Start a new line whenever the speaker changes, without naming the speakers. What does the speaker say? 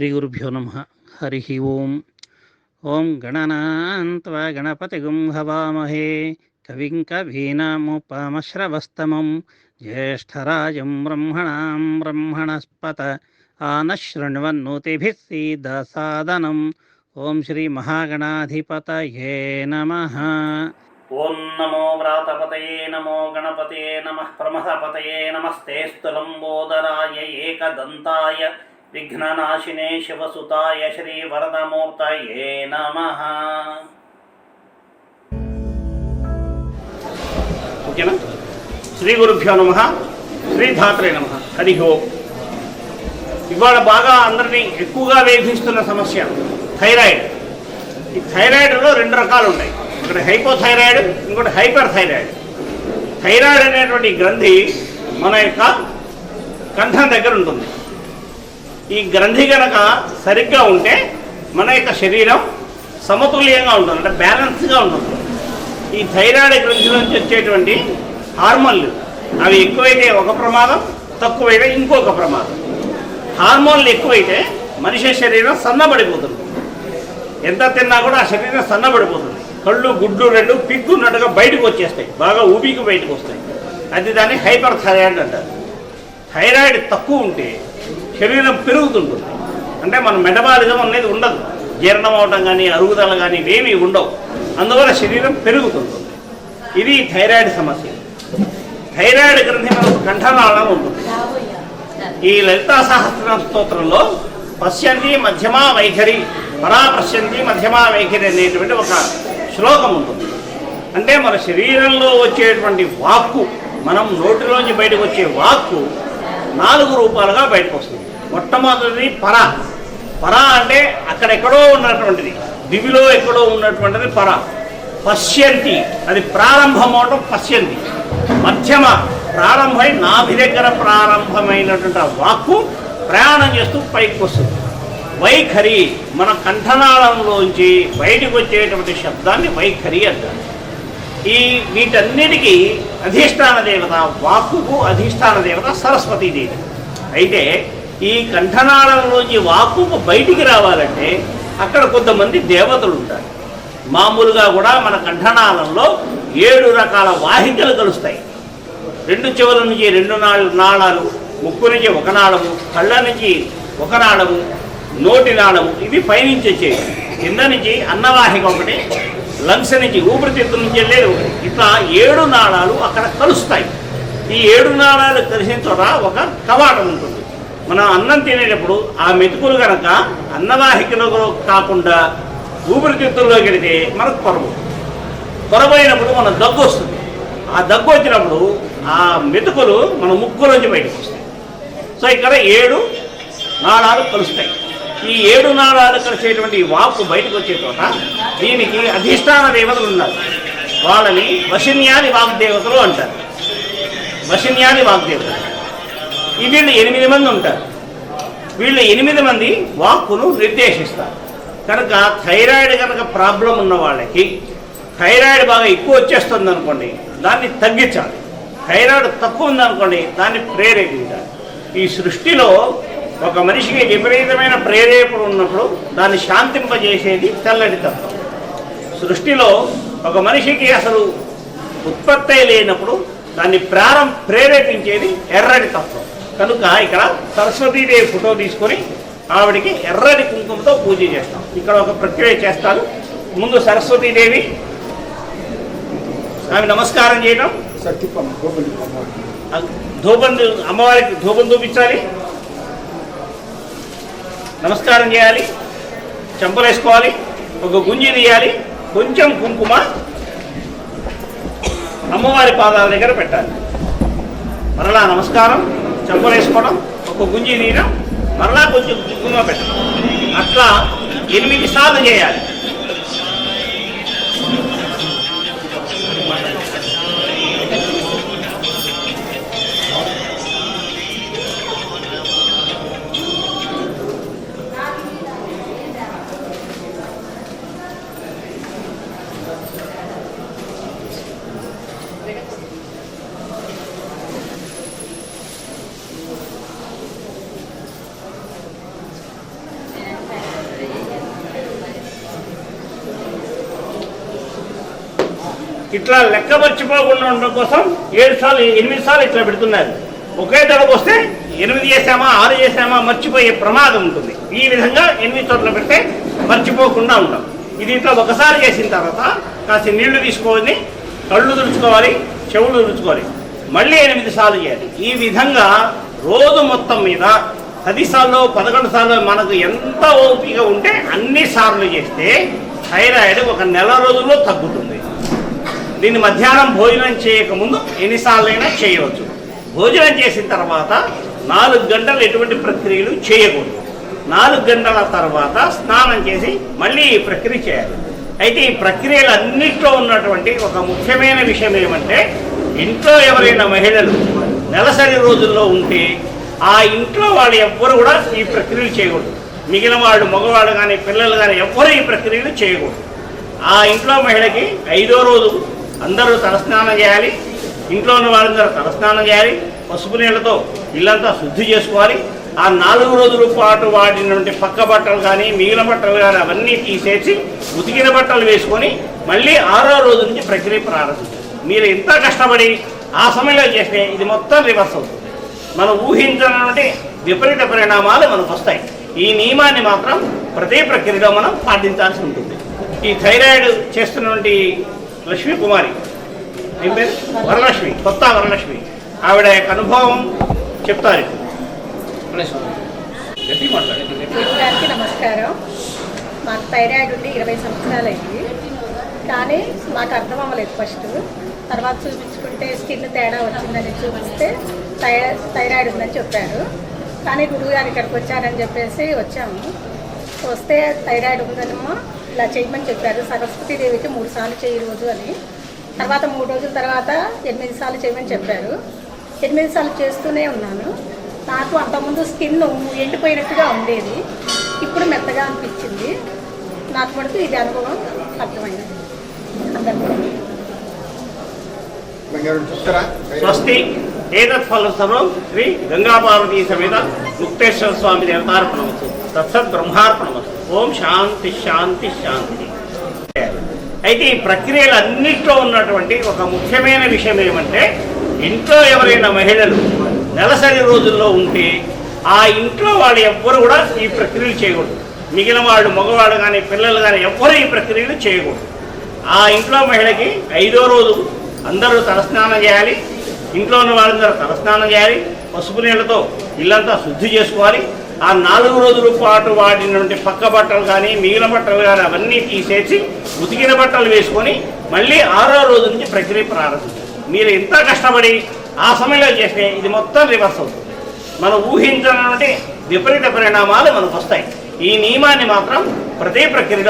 శ్రీ గురుభ్యో నమ. హరి ఓం. ఓం గణనాన్త్వా గణపతిగుం హవామహే. కవిం కవీనాముపమశ్రవస్తమం. జ్యేష్టరాజం బ్రహ్మణాం బ్రహ్మణస్పత. ఆనశృణ్వన్నోతిభిः సీదసాదనం. ఓం శ్రీ మహాగణాధిపతయే నమ. ఓం నమో వ్రాతపతయే నమో గణపతయే నమః. ప్రమథపతయే నమస్తేస్తు లంబోదరాయ ఏకదంతాయ విఘ్ననాశినే శివసుతాయ శ్రీవరదమూర్తయే నమ ఓకేనా శ్రీ గురుభ్యో నమ శ్రీధాత్రే నమ హరి ఓం ఇవాళ బాగా అందరినీ ఎక్కువగా వేధిస్తున్న సమస్య థైరాయిడ్. ఈ థైరాయిడ్లో రెండు రకాలు ఉన్నాయి. ఒకటి హైపోథైరాయిడ్ ఇంకోటి హైపర్ థైరాయిడ్ థైరాయిడ్ అనేటువంటి గ్రంథి మన యొక్క కంఠం దగ్గర ఉంటుంది. ఈ గ్రంథి గనక సరిగ్గా ఉంటే మన యొక్క శరీరం సమతుల్యంగా ఉంటుంది అంటే బ్యాలెన్స్గా ఉంటుంది. ఈ థైరాయిడ్ గ్రంథి నుంచి వచ్చేటువంటి హార్మోన్లు అవి ఎక్కువైతే ఒక ప్రమాదం తక్కువైతే ఇంకొక ప్రమాదం. హార్మోన్లు ఎక్కువైతే మనిషి శరీరం సన్నబడిపోతుంది. ఎంత తిన్నా కూడా ఆ శరీరం సన్నబడిపోతుంది. కళ్ళు గుడ్లు రెండు పిగ్గున్నట్టుగా బయటకు వచ్చేస్తాయి బాగా ఊపికి బయటకు వస్తాయి. అది దాన్ని హైపర్ థైరాయిడ్ అంటారు. థైరాయిడ్ తక్కువ ఉంటే శరీరం పెరుగుతుంటుంది. అంటే మన మెటబాలిజం అనేది ఉండదు. జీర్ణం అవడం కానీ అరుగుదల కానీ ఇవేమీ ఉండవు. అందువల్ల శరీరం పెరుగుతుంది. ఇది థైరాయిడ్ సమస్య. థైరాయిడ్ గ్రంథి మనకు కంఠనాళం ఉంటుంది. ఈ లలితా సహస్ర స్తోత్రంలో పశ్యంతి మధ్యమా వైఖరి పరా పశ్యంతి మధ్యమా వైఖరి అనేటువంటి ఒక శ్లోకం ఉంటుంది. అంటే మన శరీరంలో వచ్చేటువంటి వాక్కు మనం నోటిలోంచి బయటకు వచ్చే వాక్కు నాలుగు రూపాలుగా బయటకు వస్తుంది. మొట్టమొదటిది పర. పర అంటే అక్కడెక్కడో ఉన్నటువంటిది. దివిలో ఎక్కడో ఉన్నటువంటిది పర. పశ్యంతి. అది ప్రారంభం అవటం పశ్యంతి. మధ్యమ ప్రారంభమై నాభి దగ్గర ప్రారంభమైనటువంటి ఆ వాక్కు ప్రయాణం చేస్తూ పైకి వస్తుంది వైఖరి మన కంఠనాళంలోంచి బయటకు వచ్చేటువంటి శబ్దాన్ని వైఖరి అంటారు. ఈ వీటన్నిటికీ అధిష్టాన దేవత వాక్కుకు అధిష్టాన దేవత సరస్వతీదేవి. అయితే ఈ కంఠనాళంలోంచి వాక్కుకు బయటికి రావాలంటే అక్కడ కొంతమంది దేవతలు ఉంటారు. మామూలుగా కూడా మన కంఠనాళంలో ఏడు రకాల వాహికలు కలుస్తాయి. రెండు చివరి నుంచి రెండు నాలుగు నాళాలు ముక్కు నుంచి ఒక నాళము కళ్ళ నుంచి ఒక నాళము నోటి నాళము ఇవి పైనుంచి వచ్చేవి. కింద నుంచి అన్నవాహిక ఒకటి లంగ్స్ నుంచి ఊపిరితిత్తుల నుంచి వెళ్ళేది ఒకటి. ఇట్లా ఏడు నాళాలు అక్కడ కలుస్తాయి. ఈ ఏడు నాళాలు కలిసిన చోట ఒక కవాటం ఉంటుంది. మనం అన్నం తినేటప్పుడు ఆ మెతుకులు కనుక అన్నవాహికలో కాకుండా ఊపిరితిత్తుల్లోకి వెళితే మనకు కొరవు కొరవైనప్పుడు మన దగ్గు వస్తుంది. ఆ దగ్గు వచ్చినప్పుడు ఆ మెతుకులు మన ముక్కులోంచి బయటకు వస్తాయి. సో ఇక్కడ ఏడు నాళాలు కలుస్తాయి. ఈ ఏడు నాళాలు కలిసేటువంటి వాపు బయటకు వచ్చే చోట దీనికి అధిష్టాన దేవతలు ఉన్నారు. వాళ్ళని వశిన్యాని వాగ్దేవతలు అంటారు. వశిన్యాని వాగ్దేవతలు. వీళ్ళు ఎనిమిది మంది ఉంటారు. వీళ్ళు ఎనిమిది మంది వాక్కును నిర్దేశిస్తారు. కనుక థైరాయిడ్ కనుక ప్రాబ్లం ఉన్న వాళ్ళకి థైరాయిడ్ బాగా ఎక్కువ వచ్చేస్తుంది అనుకోండి దాన్ని తగ్గించాలి. థైరాయిడ్ తక్కువ ఉందనుకోండి దాన్ని ప్రేరేపించాలి. ఈ సృష్టిలో ఒక మనిషికి విపరీతమైన ప్రేరేపణ ఉన్నప్పుడు దాన్ని శాంతింపజేసేది తెల్లటి తత్వం. సృష్టిలో ఒక మనిషికి అసలు ఉత్పత్తి లేనప్పుడు దాన్ని ప్రారం ప్రేరేపించేది ఎర్రటి తత్వం. కనుక ఇక్కడ సరస్వతీదేవి ఫోటో తీసుకొని ఆవిడికి ఎర్రటి కుంకుమతో పూజ చేస్తాం. ఇక్కడ ఒక ప్రక్రియ చేస్తారు. ముందు సరస్వతీదేవి ఆమె నమస్కారం చేయడం ధూపం అమ్మవారికి ధూపం చూపించాలి. నమస్కారం చేయాలి. చెంపలు వేసుకోవాలి ఒక గుంజి తీయాలి. కొంచెం కుంకుమ అమ్మవారి పాదాల దగ్గర పెట్టాలి. మరలా నమస్కారం. చెంపలు వేసుకోవడం ఒక గుంజి తీయడం మరలా కొంచెం కుంకుమ పెట్టడం. అట్లా ఎనిమిది సార్లు చేయాలి. ఇట్లా లెక్క మర్చిపోకుండా ఉండడం కోసం ఏడు సార్లు ఎనిమిది సార్లు ఇట్లా పెడుతున్నారు. ఒకే దడకు వస్తే ఎనిమిది చేసామా ఆరు చేసామా మర్చిపోయే ప్రమాదం ఉంటుంది. ఈ విధంగా ఎనిమిది చోట్ల పెడితే మర్చిపోకుండా ఉంటాం ఇది ఇట్లా ఒకసారి చేసిన తర్వాత కాస్త నీళ్ళు తీసుకొని కళ్ళు తుడుచుకోవాలి చెవులు తుడుచుకోవాలి. మళ్ళీ ఎనిమిది సార్లు చేయాలి. ఈ విధంగా రోజు మొత్తం మీద పది సార్లు పదకొండు సార్లు మనకు ఎంత ఓపిక ఉంటే అన్ని సార్లు చేస్తే థైరాయిడ్ ఒక నెల రోజుల్లో తగ్గుతుంది. దీన్ని మధ్యాహ్నం భోజనం చేయకముందు ఎన్నిసార్లైనా చేయవచ్చు. భోజనం చేసిన తర్వాత నాలుగు గంటలు ఎటువంటి ప్రక్రియలు చేయకూడదు. నాలుగు గంటల తర్వాత స్నానం చేసి మళ్ళీ ఈ ప్రక్రియ చేయాలి. అయితే ఈ ప్రక్రియలు అన్నింటిలో ఉన్నటువంటి ఒక ముఖ్యమైన విషయం ఏమంటే ఇంట్లో ఎవరైనా మహిళలు నెలసరి రోజుల్లో ఉంటే ఆ ఇంట్లో వాళ్ళు ఎవ్వరు కూడా ఈ ప్రక్రియలు చేయకూడదు. మిగిలిన వాళ్ళు మగవాళ్ళు కానీ పిల్లలు కానీ ఎవ్వరూ ఈ ప్రక్రియలు చేయకూడదు. ఆ ఇంట్లో మహిళకి ఐదో రోజు అందరూ తలస్నానం చేయాలి. ఇంట్లో ఉన్న వాళ్ళందరూ తలస్నానం చేయాలి. పసుపు నీళ్ళతో ఇల్లంతా శుద్ధి చేసుకోవాలి. ఆ నాలుగు రోజుల పాటు వాడినటువంటి పక్క బట్టలు కానీ మిగిలిన బట్టలు కానీ అవన్నీ తీసేసి ఉతికిన బట్టలు వేసుకొని మళ్ళీ ఆరో రోజు నుంచి ప్రక్రియ ప్రారంభించాలి మీరు ఎంత కష్టపడి ఆ సమయంలో చేస్తే ఇది మొత్తం రివర్స్ అవుతుంది. మనం ఊహించినటువంటి విపరీత పరిణామాలు మనకు వస్తాయి. ఈ నియమాన్ని మాత్రం ప్రతి ప్రక్రియలో మనం పాటించాల్సి ఉంటుంది. ఈ థైరాయిడ్ చేస్తున్నటువంటి లక్ష్మీ కుమారి. ఏం పేరు? వరలక్ష్మి. కొత్త వరలక్ష్మి. ఆవిడ యొక్క అనుభవం చెప్తారు.
నమస్కారం. మాకు థైరాయిడ్ ఉండి ఇరవై సంవత్సరాలు అయింది కానీ మాకు అర్థం అవ్వలేదు ఫస్ట్. తర్వాత చూపించుకుంటే స్కిన్ తేడా వచ్చిందని చూపిస్తే థై థైరాయిడ్ ఉందని చెప్పారు. కానీ గురువు గారు ఇక్కడికి వచ్చారని చెప్పేసి వచ్చాము. వస్తే థైరాయిడ్ ఉందనమ్మా ఇలా చేయమని చెప్పారు. సరస్వతీదేవికి మూడు సార్లు చేయి రోజు అని. తర్వాత మూడు రోజుల తర్వాత ఎనిమిది సార్లు చేయమని చెప్పారు. ఎనిమిది సార్లు చేస్తూనే ఉన్నాను. నాకు అంతకుముందు స్కిన్ ఎండిపోయినట్టుగా ఉండేది. ఇప్పుడు మెత్తగా అనిపించింది. నాకు మటుకు ఇది అనుభవం అర్థమైంది. అందరికీ.
స్వస్తి ఏతత్ శ్రీ గంగాపార్వతీ సమేత ముక్తేశ్వర స్వామి దేవతార్పణమస్తు తత్సత్ బ్రహ్మార్పణమస్తు. ఓం శాంతి శాంతి శాంతి. అయితే ఈ ప్రక్రియలు అన్నిట్లో ఉన్నటువంటి ఒక ముఖ్యమైన విషయం ఏమంటే ఇంట్లో ఎవరైనా మహిళలు నెలసరి రోజుల్లో ఉంటే ఆ ఇంట్లో వాళ్ళు ఎవ్వరు కూడా ఈ ప్రక్రియలు చేయకూడదు. మిగిలిన వాళ్ళు మగవాళ్ళు కానీ పిల్లలు కానీ ఎవ్వరు ఈ ప్రక్రియలు చేయకూడదు. ఆ ఇంట్లో మహిళకి ఐదో రోజు అందరూ తలస్నానం చేయాలి. ఇంట్లో ఉన్న వాళ్ళందరూ తలస్నానం చేయాలి. పసుపు నీళ్ళతో ఇల్లంతా శుద్ధి చేసుకోవాలి. ఆ నాలుగు రోజుల పాటు వాడినటువంటి పక్క బట్టలు కానీ మిగిలిన బట్టలు కానీ అవన్నీ తీసేసి ఉతికిన బట్టలు వేసుకొని మళ్ళీ ఆరో రోజు నుంచి ప్రక్రియ ప్రారంభించాలి మీరు ఎంత కష్టపడి ఆ సమయంలో చేస్తే ఇది మొత్తం రివర్స్ అవుతుంది. మనం ఊహించినటువంటి విపరీత పరిణామాలు మనకు వస్తాయి. ఈ నియమాన్ని మాత్రం ప్రతి ప్రక్రియలో